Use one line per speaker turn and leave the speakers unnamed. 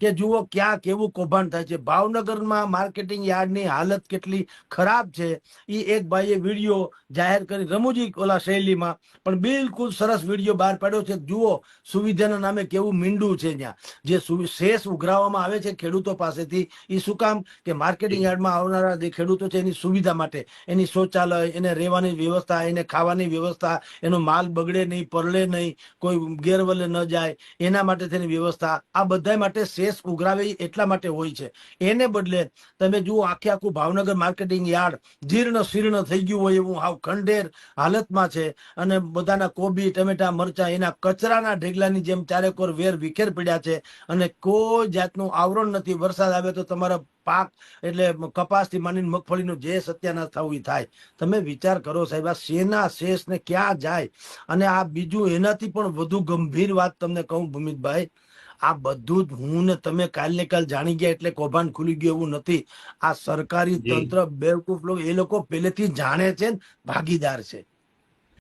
કે જુઓ ક્યાં કેવું કૌભાંડ થાય છે. ભાવનગરમાં માર્કેટિંગ યાર્ડની હાલત કેટલી ખરાબ છે. એ એક ભાઈએ વીડિયો જાહેર કરી રમૂજી ઓલા શૈલીમાં, પણ બિલકુલ સરસ વીડિયો બહાર પાડ્યો છે. જુઓ સુવિધાના નામે કેવું મીંડું છે ત્યાં જે શેષ ઉઘરાવવામાં આવે છે ખેડૂતો પાસેથી એ શું કામ? કે માર્કેટિંગ યાર્ડમાં આવનારા જે ખેડૂતો છે, એની સુવિધા માટે, એની શૌચાલય, એને રહેવાની વ્યવસ્થા, એને ખાવાની વ્યવસ્થા, એનો માલ બગડે નહીં, પરલે નહીં, કોઈ ગેરવલે ન જાય, એના માટે તેની વ્યવસ્થા, આ બધા માટે શેષ ઉઘરાવે એટલા માટે હોય છે. એને બદલે તમે જુઓ આખે આખું ભાવનગર માર્કેટિંગ યાર્ડ જીર્ણ શીર્ણ થઈ ગયું હોય એવું હાવ ખંડેર હાલતમાં છે. અને બધાના કોબી, ટમેટા, મરચા, એના કચરાના ઢેગલાની જેમ ચારેકોર વેર વિખેર પડ્યા છે. અને કોઈ જાતનું આવરણ નથી. વરસાદ આવે તો તમારા પાક એટલે કપાસથી માંડીને મગફળીનું જે સત્યાનાશ થવું ઈ થાય. તમે વિચાર કરો સાહેબ, આ શેના શેષ ને ક્યાં જાય? અને આ બીજું એનાથી પણ વધુ ગંભીર વાત તમને કહું ભૂમિતભાઈ આ બધું જ હું ને તમે કાલ ને કાલ જાણી ગયા એટલે કૌભાંડ ખુલી ગયું એવું નથી. આ સરકારી તંત્ર બેવકૂફ લોકો એ લોકો પહેલેથી જાણે છે ને ભાગીદાર છે.